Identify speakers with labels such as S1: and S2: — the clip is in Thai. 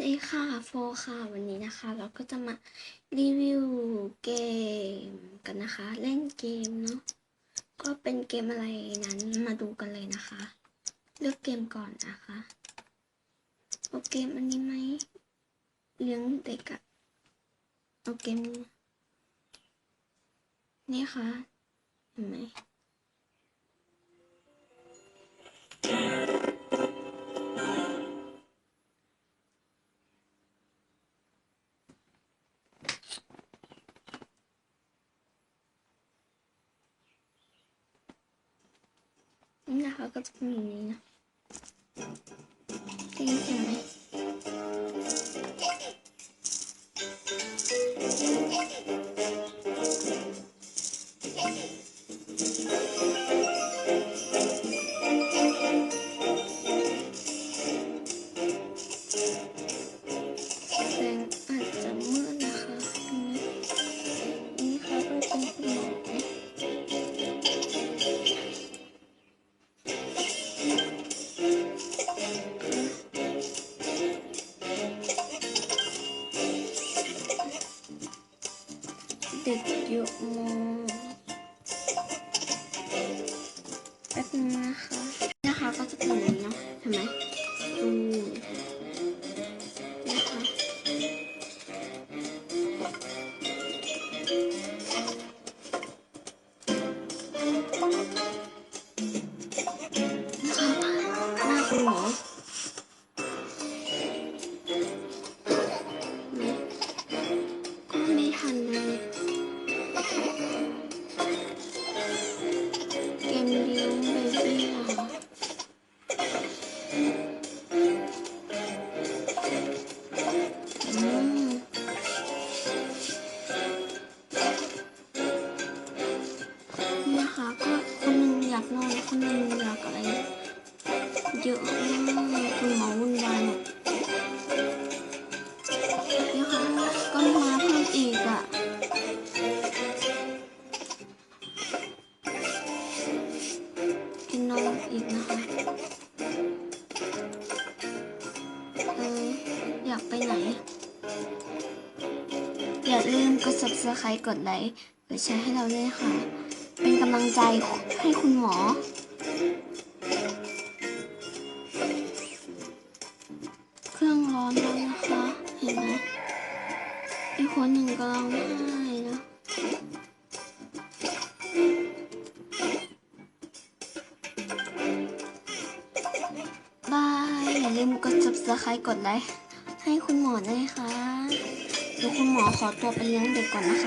S1: สวัสดีค่ะโฟค่ะ วันนี้นะคะ เราก็จะมารีวิวเกมกันนะคะ เล่นเกมเนาะก็เป็นเกมอะไรนั้นมาดูกันเลยนะคะ เลือกเกมก่อนนะคะเอาเกมอันนี้ไหมเลี้ยงเด็กอะเอาเกมนี่ค่ะเห็นไหม นี่นะคะก็จะเป็นอย่างนี้นะได้ยินเสียงไหม ด็กเยอะมากแป๊บนึงนะคะนะคะก็จะเป็นอย่างนี้เนาะเห็นไหมดูนะคะต้อง ก็คนหนึ่งอยากนอนคนหนึ่งอยากอะไรเยอะมากคุณหมอวุ่นวายหมดนี่ค่ะก็มาเพิ่มอีกอะกินนมอีกนะคะ เอออยากไปไหน อย่าลืมกด subscribe กดไลค์กดแชร์ให้เราด้วยค่ะ เป็นกำลังใจให้คุณหมอ เครื่องร้อนแล้วนะคะ เห็นไหมอีกคนหนึ่งกำลังไห้นะบาย อย่าลืมกด subscribe กดไลค์ให้คุณหมอด้วยค่ะเดี๋ยวคุณหมอขอตัวไปเลี้ยงเด็กก่อนนะคะ